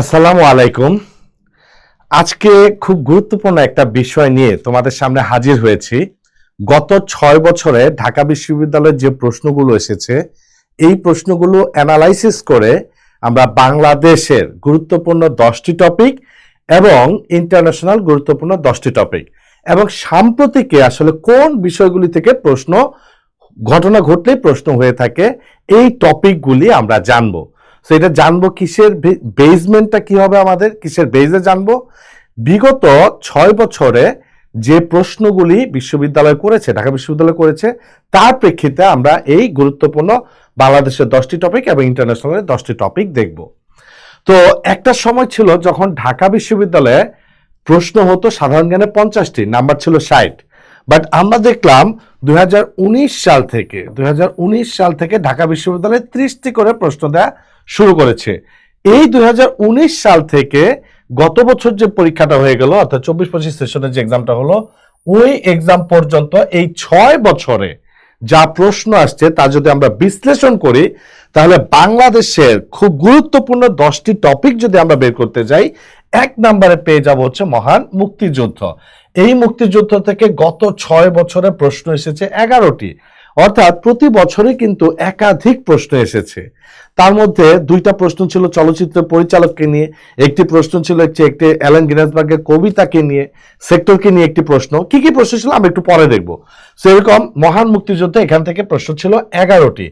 আসসালামু আলাইকুম। আজকে খুব গুরুত্বপূর্ণ একটা বিষয় নিয়ে তোমাদের সামনে হাজির হয়েছি। গত ছয় বছরে ঢাকা বিশ্ববিদ্যালয়ের যে প্রশ্নগুলো এসেছে, এই প্রশ্নগুলো অ্যানালাইসিস করে আমরা বাংলাদেশের গুরুত্বপূর্ণ দশটি টপিক এবং ইন্টারন্যাশনাল গুরুত্বপূর্ণ দশটি টপিক এবং সাম্প্রতিকে আসলে কোন বিষয়গুলি থেকে প্রশ্ন, ঘটনা ঘটলেই প্রশ্ন হয়ে থাকে, এই টপিকগুলি আমরা জানব। তো এটা জানব কিসের বেজমেন্টটা কি হবে আমাদের, কিসের বেজে জানব? বিগত ছয় বছরে যে প্রশ্নগুলি বিশ্ববিদ্যালয় করেছে, ঢাকা বিশ্ববিদ্যালয় করেছে, তার প্রেক্ষিতে আমরা এই গুরুত্বপূর্ণ বাংলাদেশের দশটি টপিক এবং ইন্টারন্যাশনালের দশটি টপিক দেখব। তো, একটা সময় ছিল যখন ঢাকা বিশ্ববিদ্যালয়ে প্রশ্ন হতো সাধারণ জ্ঞানে পঞ্চাশটি, নাম্বার ছিল ষাট। বাট আমরা দেখলাম দুই হাজার উনিশ সাল থেকে, দুই হাজার উনিশ সাল থেকে ঢাকা বিশ্ববিদ্যালয়ে ত্রিশটি করে প্রশ্ন দেওয়া শুরু করেছে। এই দুই হাজার উনিশ সাল থেকে গত বছর যে পরীক্ষাটা হয়ে গেল, অর্থাৎ চব্বিশ পঁচিশ সেশনের যে এক্সামটা হলো, ওই এক্সাম পর্যন্ত এই ছয় বছরে যা প্রশ্ন আসছে তা যদি আমরা বিশ্লেষণ করি, তাহলে বাংলাদেশের খুব গুরুত্বপূর্ণ দশটি টপিক যদি আমরা বের করতে যাই, এক নম্বরে পেয়ে যাব হচ্ছে মহান মুক্তিযুদ্ধ। এই মুক্তিযুদ্ধ থেকে গত ছয় বছরে প্রশ্ন এসেছে এগারোটি। অর্থাৎ প্রতি বছরে কিন্তু একাধিক প্রশ্ন এসেছে। তার মধ্যে দুইটা প্রশ্ন ছিল চলচ্চিত্র পরিচালককে নিয়ে, একটি প্রশ্ন ছিল হচ্ছে একটি অ্যালেন গিনাসবার্গের কবিতাকে নিয়ে, সেক্টরকে নিয়ে একটি প্রশ্ন। কি কি প্রশ্ন ছিল আমি একটু পরে দেখব। সেরকম মহান মুক্তিযুদ্ধ এখান থেকে প্রশ্ন ছিল এগারোটি।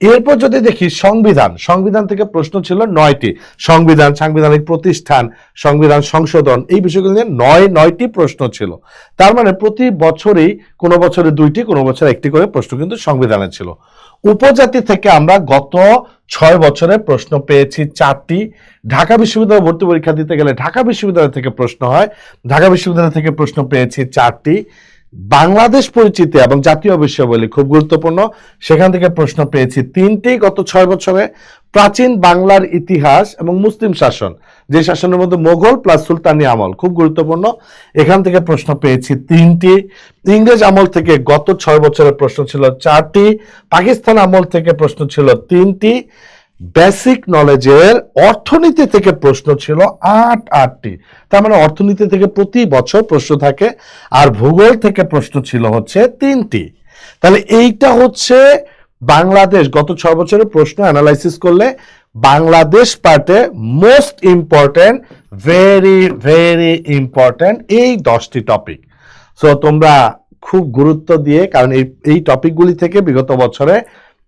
এরপর যদি দেখি সংবিধান সংবিধান থেকে প্রশ্ন ছিল নয়টি। সংবিধান, সাংবিধানিক প্রতিষ্ঠান, সংবিধান সংশোধন, এই বিষয়গুলো নিয়ে নয়, নয়টি প্রশ্ন ছিল। তার মানে প্রতি বছরই কোনো বছরে দুইটি, কোনো বছরে একটি করে প্রশ্ন কিন্তু সংবিধানে ছিল। উপজাতি থেকে আমরা গত ছয় বছরে প্রশ্ন পেয়েছি চারটি। ঢাকা বিশ্ববিদ্যালয়ে ভর্তি পরীক্ষা দিতে গেলে ঢাকা বিশ্ববিদ্যালয় থেকে প্রশ্ন হয়। ঢাকা বিশ্ববিদ্যালয় থেকে প্রশ্ন পেয়েছি চারটি। বাংলাদেশ পরিচিতি এবং জাতীয় বিষয়াবলী খুব গুরুত্বপূর্ণ। সেখান থেকে প্রশ্ন পেয়েছি তিনটি গত ছয় বছরে প্রাচীন বাংলার ইতিহাস এবং মুসলিম শাসন, যে শাসনের মধ্যে মোগল প্লাস সুলতানি আমল খুব গুরুত্বপূর্ণ। এখান থেকে প্রশ্ন পেয়েছি তিনটি। ইংরেজ আমল থেকে গত ছয় বছরের প্রশ্ন ছিল চারটি। পাকিস্তান আমল থেকে প্রশ্ন ছিল তিনটি। বেসিক নলেজের অর্থনীতি থেকে প্রশ্ন ছিল আট আটটি। তার মানে অর্থনীতি থেকে প্রতি বছর প্রশ্ন থাকে আর ভূগোল থেকে প্রশ্ন ছিল হচ্ছে তিনটি। তাহলে এইটা হচ্ছে বাংলাদেশ। গত ছয় বছরের প্রশ্ন অ্যানালাইসিস করলে বাংলাদেশ পার্টে most important very very important এই দশটি টপিক সো তোমরা খুব গুরুত্ব দিয়ে, কারণ এই এই টপিকগুলি থেকে বিগত বছরে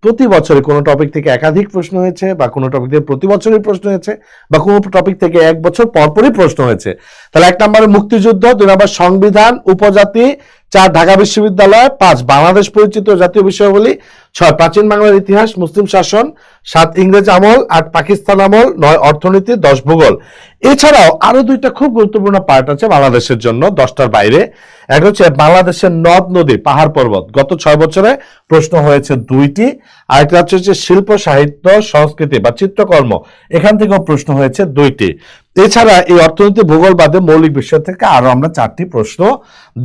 প্রতি বছরে কোনো টপিক থেকে একাধিক প্রশ্ন হয়েছে বা কোনো টপিক থেকে প্রতি বছরই প্রশ্ন হয়েছে বা কোনো টপিক থেকে এক বছর পরপরই প্রশ্ন হয়েছে। তাহলে এক নম্বরে মুক্তিযুদ্ধ, দুই নম্বর সংবিধান, উপজাতি, চার ঢাকা বিশ্ববিদ্যালয়, পাঁচ বাংলাদেশ পরিচিত জাতীয় বিষয়াবলী ছয়, প্রাচীন বাংলার ইতিহাস, মুসলিম শাসন, সাত ইংরেজ আমল, আট পাকিস্তান আমল, নয় অর্থনীতি, দশ ভূগোল। এছাড়াও আরও দুইটা খুব গুরুত্বপূর্ণ পার্ট আছে বাংলাদেশের জন্য, দশটার বাইরে। এক হচ্ছে বাংলাদেশের নদ নদী, পাহাড় পর্বত। গত ছয় বছরে প্রশ্ন হয়েছে দুইটি। আরেকটা হচ্ছে হচ্ছে শিল্প, সাহিত্য, সংস্কৃতি বা চিত্রকর্ম, এখান থেকেও প্রশ্ন হয়েছে দুইটি। এছাড়া এই অর্থনীতি, ভূগোল বাদে মৌলিক বিষয় থেকে আরও আমরা চারটি প্রশ্ন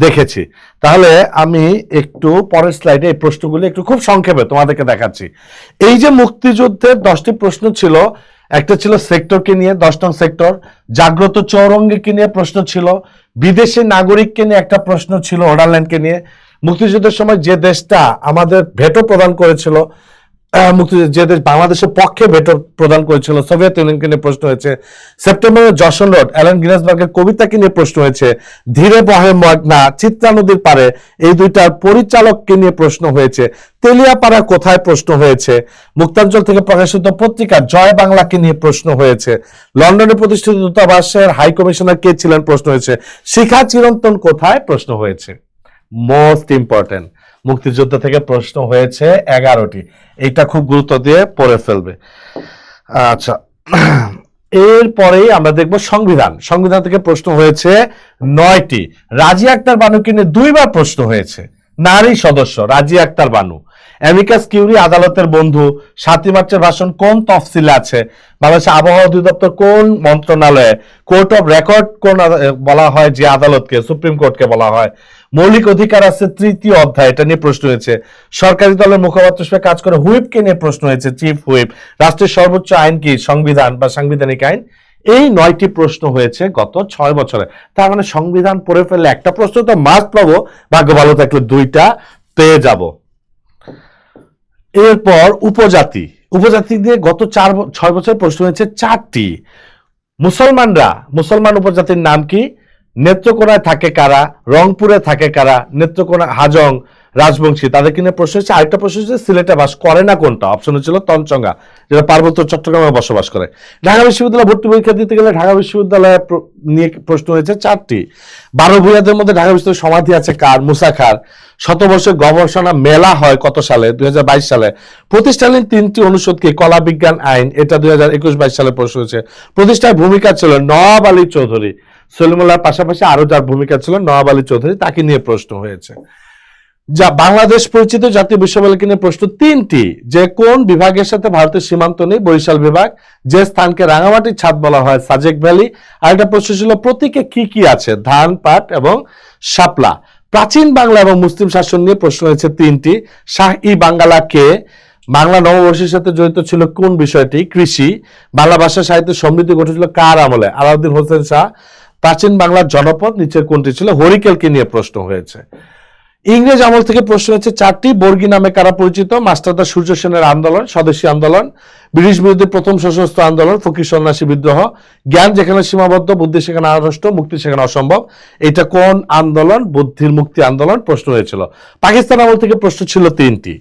দেখেছি। তাহলে আমি একটু পরের স্লাইডে এই প্রশ্নগুলি একটু খুব সংক্ষেপে তোমাদেরকে দেখাচ্ছি। এই যে মুক্তিযুদ্ধের দশটি প্রশ্ন ছিল, একটা ছিল সেক্টরকে নিয়ে, দশ নং সেক্টর, জাগ্রত চৌরঙ্গিকে নিয়ে প্রশ্ন ছিল, বিদেশি নাগরিককে নিয়ে একটা প্রশ্ন ছিল ওডারল্যান্ডকে নিয়ে। মুক্তিযুদ্ধের সময় যে দেশটা আমাদের ভেটো প্রদান করেছিল আহ, মুক্তিযুদ্ধ যে দেশ বাংলাদেশের পক্ষে ভেটো প্রদান করেছিল। সোভিয়েত ইউনিয়নকে নিয়ে প্রশ্ন হয়েছে সেপ্টেম্বরে যশন রোড অ্যালেন গিনাসবার্গের কবিতাকে নিয়ে প্রশ্ন হয়েছে ধীরে বহে মগনা চিত্রা নদীর পারে এই দুইটার পরিচালককে নিয়ে প্রশ্ন হয়েছে তেলিয়াপাড়া কোথায় প্রশ্ন হয়েছে? মুক্তাঞ্চল থেকে প্রকাশিত পত্রিকা জয় বাংলাকে নিয়ে প্রশ্ন হয়েছে লন্ডনে প্রতিষ্ঠিত দূতাবাসের হাই কমিশনার কে ছিলেন প্রশ্ন হয়েছে শিখা চিরন্তন কোথায় প্রশ্ন হয়েছে? মোস্ট ইম্পর্টেন্ট মুক্তিযুদ্ধ থেকে প্রশ্ন হয়েছে এগারোটি। এইটা খুব গুরুত্ব দিয়ে পড়ে ফেলবে। আচ্ছা। এরপরেই আমরা দেখব সংবিধান। সংবিধান থেকে প্রশ্ন হয়েছে নয়টি। রাজি আক্তার বানুকে নিয়ে দুইবার প্রশ্ন হয়েছে। নারী সদস্য, রাজি আক্তার বানু। অ্যামিকাস কিউরি আদালতের বন্ধু। সাতই মার্চের ভাষণ কোন তফসিলে আছে? বাংলাদেশ আবহাওয়া অধিদপ্তর কোন মন্ত্রণালয়ে? কোর্ট অফ রেকর্ড কোন বলা হয় যে আদালতকে, সুপ্রিম কোর্টকে বলা হয়। মৌলিক অধিকার আছে, তৃতীয় অধ্যায়, এটা নিয়ে প্রশ্ন হয়েছে। সরকারি দলের মুখপাত্র হিসেবে কাজ করে হুইপকে নিয়ে প্রশ্ন হয়েছে, চিফ হুইপ। রাষ্ট্রের সর্বোচ্চ আইন কি? সংবিধান বা সাংবিধানিক আইন? এই নয়টি প্রশ্ন হয়েছে গত ছয় বছরে। তার মানে সংবিধান পড়ে ফেললে একটা প্রশ্ন তো মাস্ট পাবো। ভাগ্য ভালো থাকলে দুইটা পেয়ে যাব। এরপর উপজাতি। উপজাতি দিয়ে গত চার ছয় বছর প্রশ্ন হয়েছে চারটি। মুসলমানরা, মুসলমান উপজাতির নাম কি? নেত্রকোনায় থাকে কারা? রংপুরে থাকে কারা? নেত্রকোনা, হাজং, রাজবংশী, তাদের কিনে প্রশ্ন হচ্ছে আরেকটা প্রশ্ন হচ্ছে সিলেটে বাস করে না কোনটা? অপশন হচ্ছিল তঞ্চঙ্গা, যেটা পার্বত্য চট্টগ্রামে বসবাস করে। ঢাকা বিশ্ববিদ্যালয় ভর্তি পরীক্ষা দিতে গেলে ঢাকা বিশ্ববিদ্যালয়ে নিয়ে প্রশ্ন হয়েছে চারটি। বারো ভূয়াদের মধ্যে ঢাকা বিশ্ববিদ্যালয় সমাধি আছে কার? মুসা খার। শত বর্ষের গবেষণা মেলা হয় কত সালে? দুই হাজার বাইশ সালে। প্রতিষ্ঠানের তিনটি অনুষদ কি? কলা বিজ্ঞান আইন, এটা দুই হাজার একুশ বাইশ সালে প্রশ্ন হয়েছে। প্রতিষ্ঠায় ভূমিকা ছিল নওয়াব আলী চৌধুরী। সলিমুল্লাহর পাশাপাশি আরও যার ভূমিকা ছিল নওয়াব আলী চৌধুরী, তাকে নিয়ে প্রশ্ন হয়েছে। যা বাংলাদেশ পরিচিত জাতীয় বিশ্ববিদ্যালয়কে নিয়ে প্রশ্ন তিনটি, যে কোন বিভাগের সাথে ভারতের সীমান্ত নেই, বরিশাল বিভাগ, যে স্থানকে রাঙামাটির ছাদ বলা হয় সাজেক ভ্যালি, আর একটা প্রশ্ন ছিল প্রতীকে কি কি আছে, ধান, পাট এবং শাপলা। প্রাচীন বাংলা এবং মুসলিম শাসন নিয়ে প্রশ্ন হয়েছে তিনটি, শাহ ই বাঙ্গালা কে? বাংলা নববর্ষের সাথে জড়িত ছিল কোন বিষয়টি? কৃষি। বাংলা ভাষা সাহিত্য সমৃদ্ধি ঘটেছিল কার আমলে? আলাউদ্দিন হোসেন শাহ প্রাচীন বাংলার জনপদ নিচের কোনটি ছিল? হরিকেলকে নিয়ে প্রশ্ন হয়েছে। ইংরেজ আমল থেকে প্রশ্ন হচ্ছে, চারটি বর্গী নামে কারা পরিচিত? মাস্টারদা সূর্য সেনের আন্দোলন, স্বদেশী আন্দোলন, ব্রিটিশ বিরুদ্ধে প্রথম সশস্ত্র আন্দোলন, ফকির সন্ন্যাসী বিদ্রোহ, জ্ঞান যেখানে সীমাবদ্ধ, বুদ্ধি সেখানে আড়ষ্ট মুক্তি সেখানে অসম্ভব। এটা কোন আন্দোলন? বুদ্ধির মুক্তি আন্দোলন প্রশ্ন হয়েছিল। পাকিস্তান আমল থেকে প্রশ্ন ছিল তিনটি।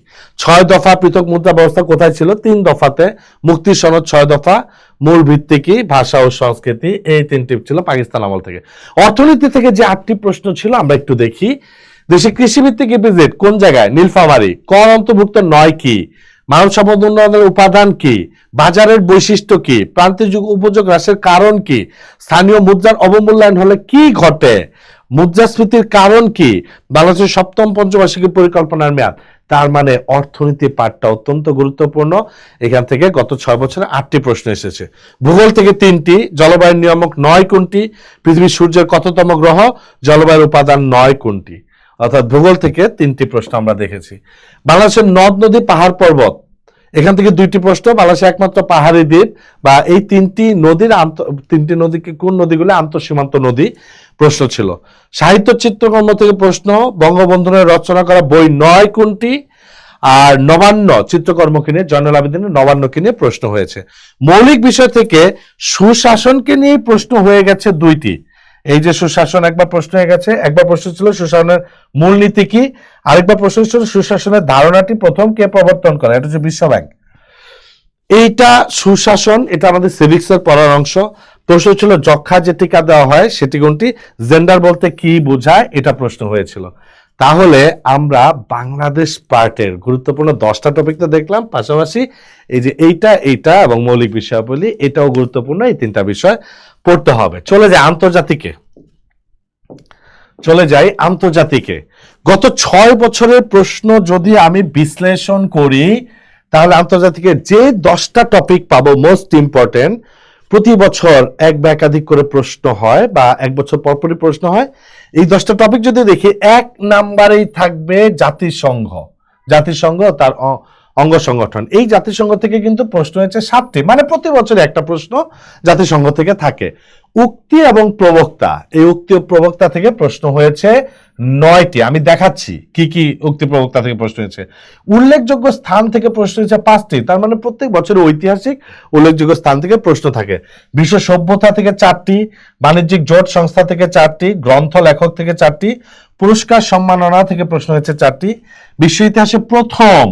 ছয় দফা পৃথক মুদ্রা ব্যবস্থা কোথায় ছিল? তিন দফাতে। মুক্তির সনদ ছয় দফা। মূল ভিত্তি কি? ভাষা ও সংস্কৃতি। এই তিনটি ছিল পাকিস্তান আমল থেকে। অর্থনীতি থেকে যে আটটি প্রশ্ন ছিল, আমরা একটু দেখি। দেশে কৃষিভিত্তিক ইপিজেড কোন জায়গায়? নীলফামারি। কর অন্তর্ভুক্ত নয় কি? মানব সম্পদ উন্নয়নের উপাদান কি? বাজারের বৈশিষ্ট্য কি? যুগ উপযোগ হ্রাসের কারণ কি? স্থানীয় মুদ্রার অবমূল্যায়ন হলে কি ঘটে? মুদ্রাস্ফীতির কারণ কি? বাংলাদেশের সপ্তম পঞ্চবার্ষিকী পরিকল্পনার মেয়াদ। তার মানে অর্থনীতি পাঠটা অত্যন্ত গুরুত্বপূর্ণ। এখান থেকে গত ছয় বছরে আটটি প্রশ্ন এসেছে। ভূগোল থেকে তিনটি, জলবায়ুর নিয়ামক নয় কোনটি? পৃথিবীর সূর্যের কততম গ্রহ? জলবায়ুর উপাদান নয় কোনটি? অর্থাৎ ভূগোল থেকে তিনটি প্রশ্ন আমরা দেখেছি। বাংলাদেশের নদ নদী পাহাড় পর্বত। এখান থেকে দুইটি প্রশ্ন, বাংলাদেশের একমাত্র পাহাড়ি দ্বীপ বা এই তিনটি নদীর তিনটি নদীকে কোন নদীগুলো আন্তঃসীমান্ত নদী প্রশ্ন ছিল। সাহিত্য চিত্রকর্ম থেকে প্রশ্ন বঙ্গবন্ধুর রচনা করা বই নয় কোনটি? আর নবান্ন চিত্রকর্মকে নিয়ে জয়নুল আবেদিনের নবান্নকে নিয়ে প্রশ্ন হয়েছে। মৌলিক বিষয় থেকে সুশাসনকে নিয়ে প্রশ্ন হয়ে গেছে দুইটি। এই যে সুশাসন, একবার প্রশ্ন হয়ে গেছে, একবার প্রশ্ন ছিল সুশাসনের মূলনীতি কি? আরেকবার প্রশ্ন ছিল সুশাসনের ধারণাটি প্রথম কে প্রবর্তন করে? এটা হচ্ছে বিশ্ব ব্যাংক। এইটা সুশাসন, এটা আমাদের সিভিক্স এর পড়ার অংশ। প্রশ্ন ছিল যক্ষা যে টিকা দেওয়া হয়, সেটি কোনটি? জেন্ডার বলতে কি বোঝায়? এটা প্রশ্ন হয়েছিল। তাহলে আমরা বাংলাদেশ পার্টের গুরুত্বপূর্ণ দশটা টপিক তো দেখলাম, পাশাপাশি এই যে এইটা এইটা এবং মৌলিক বিষয়াবলী, এটাও গুরুত্বপূর্ণ, এই তিনটা বিষয়। পড়তে হবে। চলে যায় আন্তর্জাতিকে। চলে যাই আন্তর্জাতিকে। গত ছয় বছরের প্রশ্ন যদি আমি বিশ্লেষণ করি, তাহলে আন্তর্জাতিকে যে দশটা টপিক পাবো মোস্ট ইম্পর্টেন্ট প্রতি বছর এক বা একাধিক করে প্রশ্ন হয় বা এক বছর পরপরই প্রশ্ন হয়। এই দশটা টপিক যদি দেখি, এক নাম্বারেই থাকবে জাতিসংঘ। জাতিসংঘ তার অঙ্গ সংগঠন। এই জাতিসংঘ থেকে কিন্তু প্রশ্ন হয়েছে সাতটি মানে প্রতি বছরে একটা প্রশ্ন জাতিসংঘ থেকে থাকে। উক্তি এবং প্রবক্তা, এই উক্তি ও প্রবক্তা থেকে প্রশ্ন হয়েছে নয়টি। আমি দেখাচ্ছি কি কি উক্তি প্রবক্তা থেকে প্রশ্ন হয়েছে। উল্লেখযোগ্য স্থান থেকে প্রশ্ন হয়েছে পাঁচটি, তার মানে প্রত্যেক বছর ঐতিহাসিক উল্লেখযোগ্য স্থান থেকে প্রশ্ন থাকে। বিশ্ব সভ্যতা থেকে চারটি, বাণিজ্যিক জোট সংস্থা থেকে চারটি, গ্রন্থ লেখক থেকে চারটি, পুরস্কার সম্মাননা থেকে প্রশ্ন হয়েছে চারটি। বিশ্ব ইতিহাসে প্রথম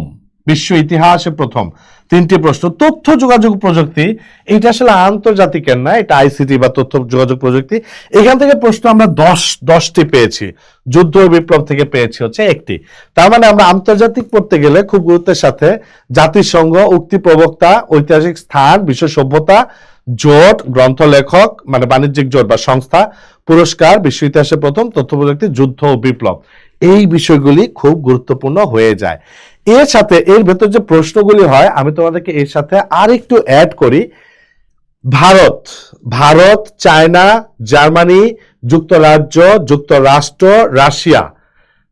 বিশ্ব ইতিহাসে প্রথম। তিনটি প্রশ্ন, তথ্য যোগাযোগ প্রযুক্তি, এটা আসলে আন্তর্জাতিকের না, এটা আইসিটি বা তথ্য যোগাযোগ প্রযুক্তি। এখান থেকে প্রশ্ন আমরা দশ, দশটি পেয়েছি। যুদ্ধ বিপ্লব থেকে পেয়েছি হচ্ছে একটি। তার মানে আমরা আন্তর্জাতিক পড়তে গেলে খুব গুরুত্বের সাথে জাতিসংঘ, উক্তি প্রবক্তা, ঐতিহাসিক স্থান, বিশ্ব সভ্যতা, জোট, গ্রন্থ লেখক মানে বাণিজ্যিক জোট বা সংস্থা, পুরস্কার, বিশ্ব ইতিহাসে প্রথম, তথ্য প্রযুক্তি, যুদ্ধ ও বিপ্লব। এই বিষয়গুলি খুব গুরুত্বপূর্ণ হয়ে যায়। এর সাথে এর ভেতর যে প্রশ্নগুলি হয়, আমি তোমাদেরকে এর সাথে আর একটু অ্যাড করি। ভারত ভারত, চায়না, জার্মানি, যুক্তরাজ্য, যুক্তরাষ্ট্র, রাশিয়া।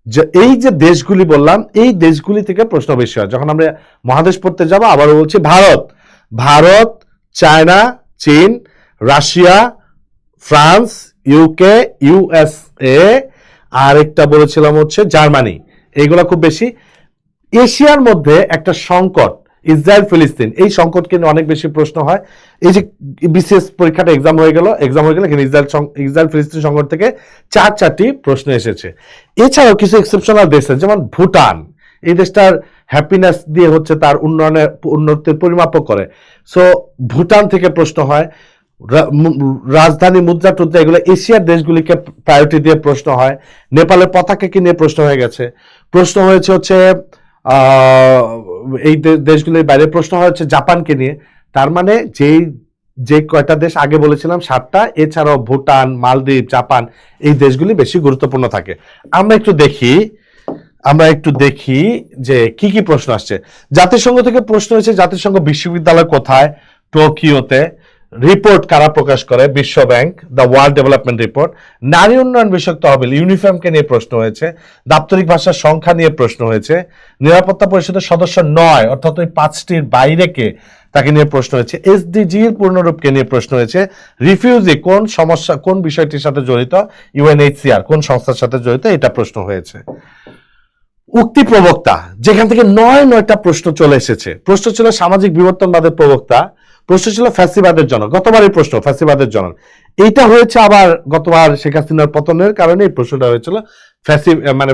যে এই যে দেশগুলি বললাম, এই দেশগুলি থেকে প্রশ্ন বেশি হয়। যখন আমরা মহাদেশ পড়তে যাব, আবারও বলছি ভারত। ভারত, চায়না, চীন, রাশিয়া, ফ্রান্স ইউকে ইউএসএ আর একটা বলেছিলাম হচ্ছে জার্মানি। এইগুলো খুব বেশি। এশিয়ার মধ্যে একটা সংকট, ইসরায়েল, ফিলিস্তিন, এই সংকটকে নিয়ে অনেক বেশি প্রশ্ন হয়। এই যে বিসিএস পরীক্ষাটা এক্সাম হয়ে গেল এক্সাম হয়ে গেল এখানে ইসরায়েল ইসরায়েল, ফিলিস্তিন সংকট থেকে চার চারটি প্রশ্ন এসেছে। এছাড়াও কিছু এক্সেপশনাল দেশ আছে, যেমন ভুটান। এই দেশটার হ্যাপিনেস দিয়ে হচ্ছে তার উন্নয়নের, উন্নতির পরিমাপক করে। সো ভুটান থেকে প্রশ্ন হয় রাজধানী মুদ্রা টুদ্রা এগুলো এশিয়ার দেশগুলিকে প্রায়োরিটি দিয়ে প্রশ্ন হয়। নেপালের পতাকাকে নিয়ে প্রশ্ন হয়ে গেছে? প্রশ্ন হয়েছে হচ্ছে এই দেশগুলির বাইরে প্রশ্ন হচ্ছে জাপানকে নিয়ে। তার মানে যেই, যে কয়টা দেশ আগে বলেছিলাম, সাতটা, এছাড়াও ভুটান, মালদ্বীপ, জাপান, এই দেশগুলি বেশি গুরুত্বপূর্ণ থাকে। আমরা একটু দেখি, আমরা একটু দেখি যে কি কি প্রশ্ন আসছে। জাতিসংঘ থেকে প্রশ্ন হয়েছে, জাতিসংঘ বিশ্ববিদ্যালয় কোথায়? টোকিওতে। রিপোর্ট কারা প্রকাশ করে? বিশ্ব bank the world development report নারী উন্নয়ন বিষয়ক তহবিল, ইউনিফর্মকে নিয়ে প্রশ্ন হয়েছে, দাপ্তরিক ভাষার সংখ্যা নিয়ে প্রশ্ন হয়েছে, নিরাপত্তা পরিষদের সদস্য নয়, অর্থাৎ ওই পাঁচটির বাইরে কে তাকে নিয়ে প্রশ্ন হয়েছে এসডিজির পূর্ণরূপকে নিয়ে প্রশ্ন হয়েছে, রিফিউজি কোন সমস্যা, কোন বিষয়টির সাথে জড়িত ইউএনএইচসিআর কোন সংস্থার সাথে জড়িত, এটা প্রশ্ন হয়েছে। উক্তি প্রবক্তা, যেখান থেকে নয় নয়টা প্রশ্ন চলে এসেছে, প্রশ্ন ছিল সামাজিক বিবর্তনবাদের প্রবক্তা প্রশ্ন ছিল ফ্যাসিবাদের জনক গতবারের প্রশ্ন, ফ্যাসিবাদের জনক এইটা হয়েছে আবার গতবার শেখ হাসিনার পতনের কারণে এই প্রশ্নটা হয়েছিল, ফ্যাসি মানে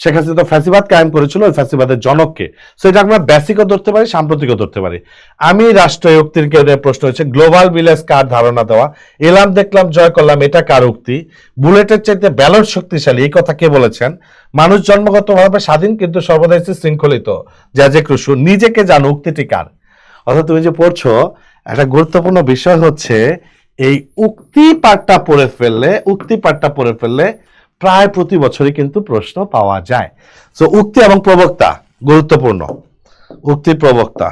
শেখ হাসিনা তো ফ্যাসিবাদ কায়েম করেছিল ওই ফ্যাসিবাদের জনককে। সো এটা আমরা বেসিকও ধরতে পারি, সাম্প্রতিকও ধরতে পারি। আমি রাষ্ট্রীয় উক্তির কেন্দ্রে প্রশ্ন হচ্ছে গ্লোবাল ভিলেজ কার ধারণা দেওয়া? এলাম, দেখলাম, জয় করলাম, এটা কার উক্তি? বুলেটের চাইতে ব্যালট শক্তিশালী, এই কথা কে বলেছেন? মানুষ জন্মগতভাবে স্বাধীন, কিন্তু সর্বদাই শৃঙ্খলিত। যা যে ক্রুশু নিজেকে জানো, উক্তিটি কার? অর্থাৎ তুমি যে পড়ছো, একটা গুরুত্বপূর্ণ বিষয় হচ্ছে এই উক্তি পাঠটা পড়ে ফেললে, উক্তি পাঠটা পড়ে ফেললে প্রায় প্রতি বছরই কিন্তু প্রশ্ন পাওয়া যায়। তো উক্তি এবং প্রবক্তা গুরুত্বপূর্ণ। উক্তি, প্রবক্তা।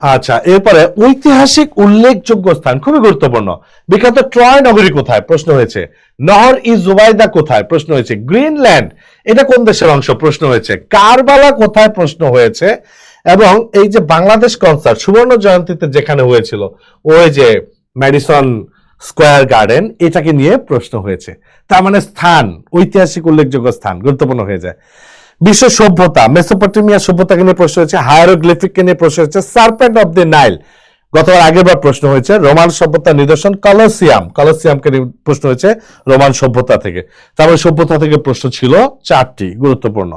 আচ্ছা এরপরে ঐতিহাসিক উল্লেখযোগ্য স্থান খুবই গুরুত্বপূর্ণ। বিখ্যাত ট্রয় নগরী কোথায়? প্রশ্ন হয়েছে। নহর ই জুবাইদা কোথায়? প্রশ্ন হয়েছে। গ্রিনল্যান্ড, এটা কোন দেশের অংশ? প্রশ্ন হয়েছে। কারবালা কোথায়? প্রশ্ন হয়েছে। এবং এই যে বাংলাদেশ কনসার্ট সুবর্ণ জয়ন্তীতে যেখানে হয়েছিল, ওই যে ম্যাডিসন স্কোয়ার গার্ডেন এটাকে নিয়ে প্রশ্ন হয়েছে। তার মানে স্থান, ঐতিহাসিক উল্লেখযোগ্য স্থান, গুরুত্বপূর্ণ হয়ে যায়। বিশ্ব সভ্যতা মেসোপটেমিয়া সভ্যতাকে নিয়ে প্রশ্ন হয়েছে, হায়ারোগ্লিফিককে নিয়ে প্রশ্ন হয়েছে সার্পেন্ট অফ দ্য নাইল গতবার আগেরবার প্রশ্ন হয়েছে, রোমান সভ্যতার নিদর্শন কলসিয়াম কলসিয়ামকে নিয়ে প্রশ্ন হয়েছে, রোমান সভ্যতা থেকে। তারপরে সভ্যতা থেকে প্রশ্ন ছিল চারটি, গুরুত্বপূর্ণ।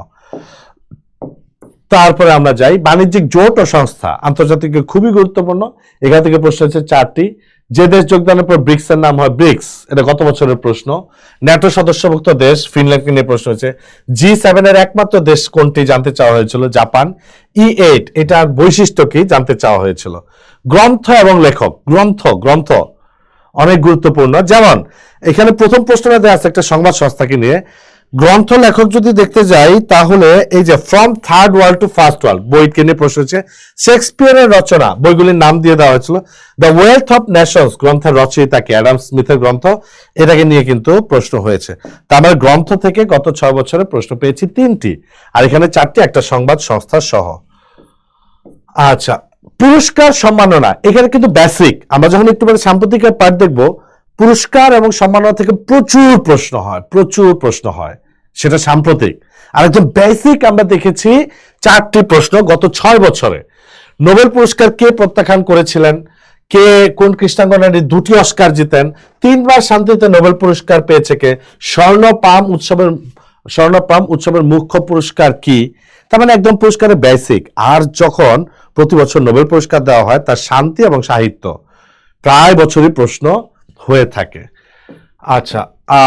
তারপরে আমরা যাই। বাণিজ্যিক জোট ও সংস্থা আন্তর্জাতিক খুবই গুরুত্বপূর্ণ। এখান থেকে প্রশ্ন হচ্ছে চারটি। যে দেশ যোগদানের পর ব্রিক্স এর নাম হয় ব্রিক্স, এটা গত বছরের প্রশ্ন। ন্যাটো সদস্যভুক্ত দেশ ফিনল্যান্ডকে নিয়ে প্রশ্ন হয়েছে জি সেভেনের একমাত্র দেশ কোনটি জানতে চাওয়া হয়েছিল? জাপান। ই এইট এটার বৈশিষ্ট্য কি? জানতে চাওয়া হয়েছিল। গ্রন্থ এবং লেখক। গ্রন্থ গ্রন্থ। অনেক গুরুত্বপূর্ণ। যেমন, এখানে প্রথম প্রশ্নটা দেওয়া আছে একটা সংবাদ সংস্থাকে নিয়ে। গ্রন্থ লেখক যদি দেখতে যাই, তাহলে এই যে from third world to first world বইকে নিয়ে প্রশ্ন হচ্ছে, শেক্সপিয়ারের রচনা, বইগুলির নাম দিয়ে দেওয়া হয়েছিল দ্য ওয়েলথ অফ নেশনস গ্রন্থের রচয়িতা কি, অ্যাডাম স্মিথের গ্রন্থ, এটাকে নিয়ে কিন্তু প্রশ্ন হয়েছে। তার মানে গ্রন্থ থেকে গত ছয় বছরে প্রশ্ন পেয়েছি তিনটি, আর এখানে চারটি, একটা সংবাদ সংস্থা সহ। আচ্ছা পুরস্কার সম্মাননা, এখানে কিন্তু বেসিক আমরা যখন একটু পরে সাম্প্রতিকের পাঠ দেখব পুরস্কার এবং সম্মাননা থেকে প্রচুর প্রশ্ন হয়, প্রচুর প্রশ্ন হয়। সেটা সাম্প্রতিক। আর একদম বেসিক আমরা দেখেছি, চারটি প্রশ্ন গত ছয় বছরে। নোবেল পুরস্কার কে প্রত্যাখ্যান করেছিলেন? কে, কোন কৃষ্ণাঙ্গনারী দুটি অস্কার জিতেন? তিনবার শান্তিতে নোবেল পুরস্কার পেয়েছে কে? স্বর্ণ পাম উৎসবের স্বর্ণ পাম উৎসবের মুখ্য পুরস্কার কি? তার মানে একদম পুরস্কারের বেসিক আর যখন প্রতি বছর নোবেল পুরস্কার দেওয়া হয়, তার শান্তি এবং সাহিত্য। প্রায় বছরই প্রশ্ন হয়ে থাকে। আচ্ছা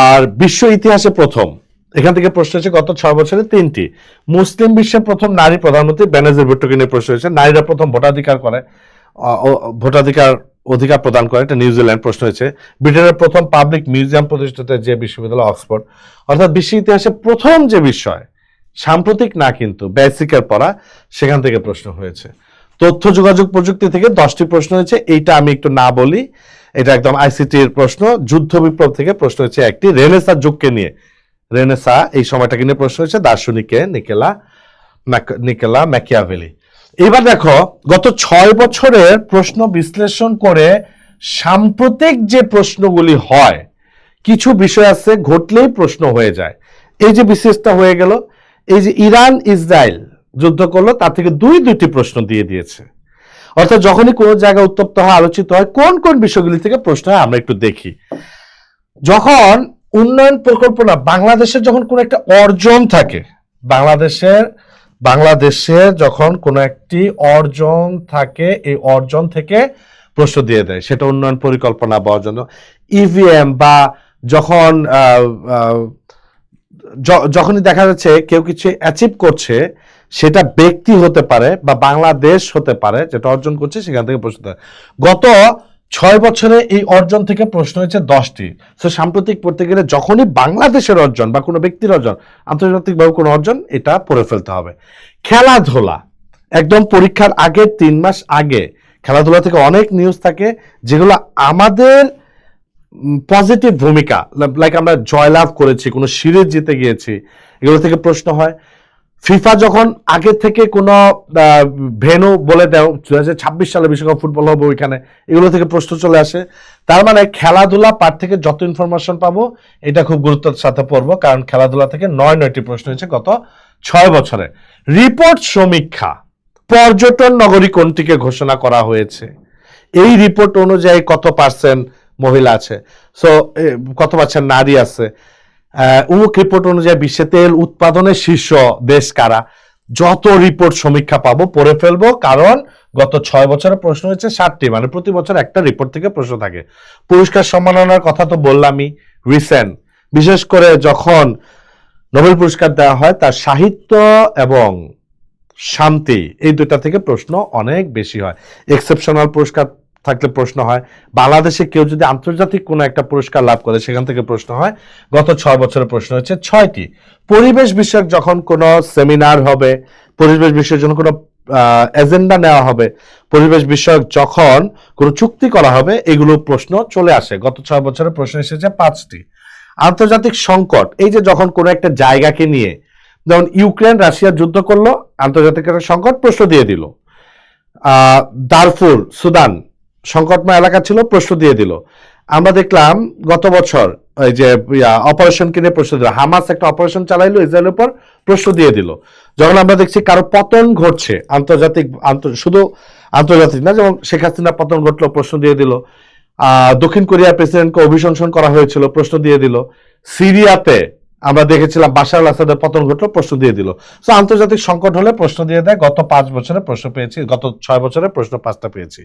আর বিশ্ব ইতিহাসে প্রথম। এখান থেকে প্রশ্ন হচ্ছে গত ছয় বছরে তিনটি। মুসলিম বিশ্বের প্রথম নারী প্রধানমন্ত্রী বেনাজির ভুট্টোকে নিয়ে প্রশ্ন হয়েছে নারীরা প্রথম ভোটাধিকার করে ভোটাধিকার অধিকার প্রদান করে, এটা নিউজিল্যান্ড প্রশ্ন হয়েছে। ব্রিটেনের প্রথম পাবলিক মিউজিয়াম প্রতিষ্ঠিত যে বিশ্ববিদ্যালয়, অক্সফোর্ড। অর্থাৎ বিশ্ব ইতিহাসে প্রথম যে বিষয়, সাম্প্রতিক না কিন্তু, বেসিকের পড়া, সেখান থেকে প্রশ্ন হয়েছে। তথ্য যোগাযোগ প্রযুক্তি থেকে দশটি প্রশ্ন হয়েছে। এইটা আমি একটু না বলি। এটা একদম আইসিটির প্রশ্ন। যুদ্ধ বিপ্লব থেকে প্রশ্ন হয়েছে একটি। রেনেসা যুগকে নিয়ে। রেনেসা এই সময়টাকে নিয়ে প্রশ্ন হয়েছে দার্শনিকে নিকেলা নিকেলা ম্যাকিয়াভেলি। এবার দেখো, গত ছয় বছরের প্রশ্ন বিশ্লেষণ করে সাম্প্রতিক যে প্রশ্নগুলি হয়, কিছু বিষয় আছে ঘটলেই প্রশ্ন হয়ে যায়। এই যে বিশেষটা হয়ে গেল, এই যে ইরান ইসরায়েল যুদ্ধ করল, তার থেকে দুই দুটি প্রশ্ন দিয়ে দিয়েছে। অর্থাৎ যখনই কোনো জায়গায় উত্তপ্ত হয়, আলোচিত হয়, কোন কোন বিষয়গুলি থেকে প্রশ্ন হয়, আমরা একটু দেখি। যখন উন্নয়ন পরিকল্পনা বাংলাদেশের যখন কোনো একটা অর্জন থাকে, বাংলাদেশের বাংলাদেশের যখন কোনো একটি অর্জন থাকে, এই অর্জন থেকে প্রশ্ন দিয়ে দেয়, সেটা উন্নয়ন পরিকল্পনা বা অর্জন। ইভিএম বা যখন যখনই দেখা যাচ্ছে কেউ কিছু অ্যাচিভ করছে, সেটা ব্যক্তি হতে পারে বা বাংলাদেশ হতে পারে, যেটা অর্জন করছে, সেখান থেকে প্রশ্ন গত ছয় বছরে এই অর্জন থেকে প্রশ্ন হয়েছে দশটি। তো সাম্প্রতিক পড়তে গেলে যখনই বাংলাদেশের অর্জন বা কোনো ব্যক্তির অর্জন, আন্তর্জাতিকভাবে কোনো অর্জন, এটা পড়ে ফেলতে হবে। খেলাধুলা। একদম পরীক্ষার আগে তিন মাস আগে খেলাধুলা থেকে অনেক নিউজ থাকে, যেগুলো আমাদের পজিটিভ ভূমিকা লাইক আমরা জয়লাভ করেছি, কোনো সিরিজ জিতে গিয়েছি, এগুলো থেকে প্রশ্ন হয়। ফিফা যখন আগে থেকে কোনো ভেনু বলে দেও দু হাজার ছাব্বিশ সালে বিশ্বকাপ ফুটবল হবে ওইখানে, এগুলো থেকে প্রশ্ন চলে আসে। তার মানে খেলাধুলা পার থেকে যত ইনফরমেশন পাবো, এটা খুব গুরুত্বের সাথে পড়ব, কারণ খেলাধুলা থেকে নয় নয়টি প্রশ্ন হয়েছে গত ছয় বছরে। রিপোর্ট সমীক্ষা, পর্যটন নগরী কোনটিকে ঘোষণা করা হয়েছে? এই রিপোর্ট অনুযায়ী কত পার্সেন্ট মহিলা আছে। সো কত পার্সেন্ট নারী আছে। অমুক রিপোর্ট অনুযায়ী বিশ্বে তেল উৎপাদনের শীর্ষ দেশ কারা? যত রিপোর্ট সমীক্ষা পাবো, পড়ে ফেলব, কারণ গত ছয় বছরে প্রশ্ন হয়েছে সাতটি মানে প্রতি বছর একটা রিপোর্ট থেকে প্রশ্ন থাকে। পুরস্কার সম্মাননার কথা তো বললামই রিসেন্ট বিশেষ করে যখন নোবেল পুরস্কার দেওয়া হয়, তার সাহিত্য এবং শান্তি, এই দুইটা থেকে প্রশ্ন অনেক বেশি হয়। এক্সেপশনাল পুরস্কার থাকলে প্রশ্ন হয়। বাংলাদেশে কেউ যদি আন্তর্জাতিক কোনো একটা পুরস্কার লাভ করে, সেখান থেকে প্রশ্ন হয়, গত ছয় বছরের প্রশ্ন হচ্ছে ছয়টি। পরিবেশ বিষয়ক যখন কোনো সেমিনার হবে, পরিবেশ বিষয়ের জন্য কোনো এজেন্ডা নেওয়া হবে, পরিবেশ বিষয়ক যখন কোনো চুক্তি করা হবে, এগুলো প্রশ্ন চলে আসে। গত ছয় বছরের প্রশ্ন এসেছে পাঁচটি। আন্তর্জাতিক সংকট, এই যে যখন কোনো একটা জায়গাকে নিয়ে, যেমন ইউক্রেন, রাশিয়া যুদ্ধ করল, আন্তর্জাতিক সংকট, প্রশ্ন দিয়ে দিল। দারফুর, সুদান সংকটময় এলাকা ছিল, প্রশ্ন দিয়ে দিল। আমরা দেখলাম গত বছর ওই যে অপারেশন কিনে প্রশ্ন দিল। হামাস একটা অপারেশন চালাইলো ইসরায়েলের উপর, প্রশ্ন দিয়ে দিল। যখন আমরা দেখছি কারও পতন ঘটছে, আন্তর্জাতিক শুধু আন্তর্জাতিক না, যেমন শেখ হাসিনা পতন ঘটলো, প্রশ্ন দিয়ে দিল। দক্ষিণ কোরিয়ার প্রেসিডেন্টকে অভিশংসন করা হয়েছিল, প্রশ্ন দিয়ে দিল। সিরিয়াতে আমরা দেখেছিলাম আল আসাদের পতন ঘটলো, প্রশ্ন দিয়ে দিল। তো আন্তর্জাতিক সংকট হলে প্রশ্ন দিয়ে দেয়। গত পাঁচ বছরে প্রশ্ন পেয়েছি, গত ছয় বছরে প্রশ্ন পাঁচটা পেয়েছি।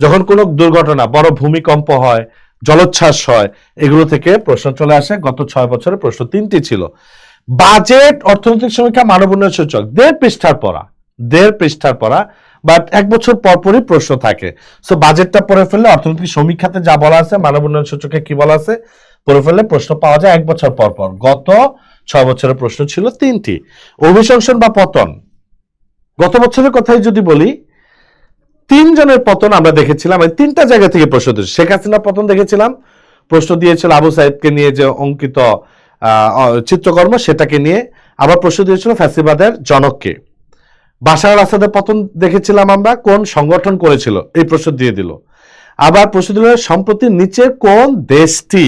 যখন কোনো দুর্ঘটনা, বড় ভূমিকম্প হয়, জলোচ্ছ্বাস হয়, এগুলো থেকে প্রশ্ন চলে আসে। গত ছয় বছরে প্রশ্ন তিনটি ছিল। বাজেট, অর্থনৈতিক সমীক্ষা মানব উন্নয়ন সূচক, দেড় পৃষ্ঠার পড়া, দেড় পৃষ্ঠার পড়া বাট এক বছর পরপরই প্রশ্ন থাকে। সো বাজেটটা পড়ে ফেললে অর্থনৈতিক সমীক্ষাতে যা বলা আছে মানব উন্নয়ন সূচকে কি বলা আছে, পড়ে ফেললে প্রশ্ন পাওয়া যায় এক বছর পর পর গত ছয় বছরের প্রশ্ন ছিল তিনটি। অভিশংসন বা পতন। গত বছরের কথাই যদি বলি তিনজনের পতন আমরা দেখেছিলাম তিনটা জায়গা থেকে প্রশ্ন শেখ হাসিনা পতন দেখেছিলাম, প্রশ্ন দিয়েছিল আবু সাইদকে নিয়ে যে অঙ্কিত চিত্রকর্ম সেটাকে নিয়ে। আবার প্রশ্ন দিয়েছিল ফ্যাসিবাদের জনককে। বাশার আসাদের পতন দেখেছিলাম আমরা, কোন সংগঠন করেছিল? এই প্রশ্ন দিয়ে দিল। আবার প্রশ্ন দিল, সম্প্রতি নিচের কোন দেশটি,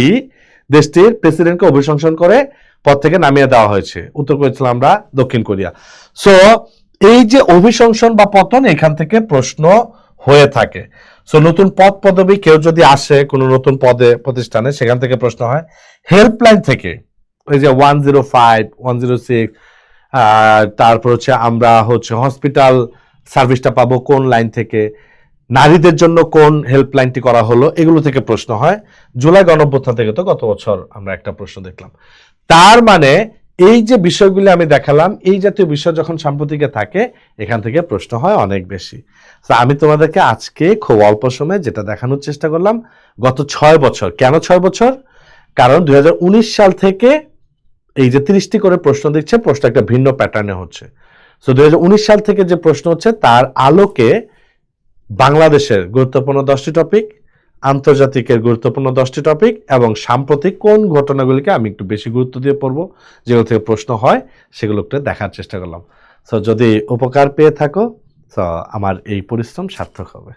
দেশটির প্রেসিডেন্টকে অভিশংসন করে পদ থেকে নামিয়ে দেওয়া হয়েছে? উত্তর করেছিলাম আমরা দক্ষিণ কোরিয়া। সো এই যে অভিশংসন বা পতন, এখান থেকে প্রশ্ন হয়ে থাকে। সো নতুন পদ পদবি, কেউ যদি আসে কোনো নতুন পদে, প্রতিষ্ঠানে, সেখান থেকে প্রশ্ন হয় হেল্পলাইন থেকে। ওই যে one zero five one zero six তারপর হচ্ছে আমরা হচ্ছে হসপিটাল সার্ভিসটা পাবো কোন লাইন থেকে? নারীদের জন্য কোন হেল্পলাইনটি করা হলো? এগুলো থেকে প্রশ্ন হয়। জুলাই গণঅভ্যুত্থান থেকে তো গত বছর আমরা একটা প্রশ্ন দেখলাম। তার মানে এই যে বিষয়গুলি আমি দেখালাম, এই জাতীয় বিষয় যখন সাম্প্রতিকে থাকে, এখান থেকে প্রশ্ন হয় অনেক বেশি। তো আমি তোমাদেরকে আজকে খুব অল্প সময়ে যেটা দেখানোর চেষ্টা করলাম, গত ছয় বছর। কেন ছয় বছর? কারণ দুই হাজার উনিশ সাল থেকে এই যে তিরিশটি করে প্রশ্ন দিচ্ছে, প্রশ্ন একটা ভিন্ন প্যাটার্নে হচ্ছে। হাজার উনিশ সাল থেকে যে প্রশ্ন হচ্ছে, তার আলোকে বাংলাদেশের গুরুত্বপূর্ণ দশটি টপিক আন্তর্জাতিকের গুরুত্বপূর্ণ দশটি টপিক এবং সাম্প্রতিক কোন ঘটনাগুলিকে আমি একটু বেশি গুরুত্ব দিয়ে পড়ব, যেগুলো থেকে প্রশ্ন হয়, সেগুলোকে দেখার চেষ্টা করলাম। সো যদি উপকার পেয়ে থাকো তো আমার এই পরিশ্রম সার্থক হবে।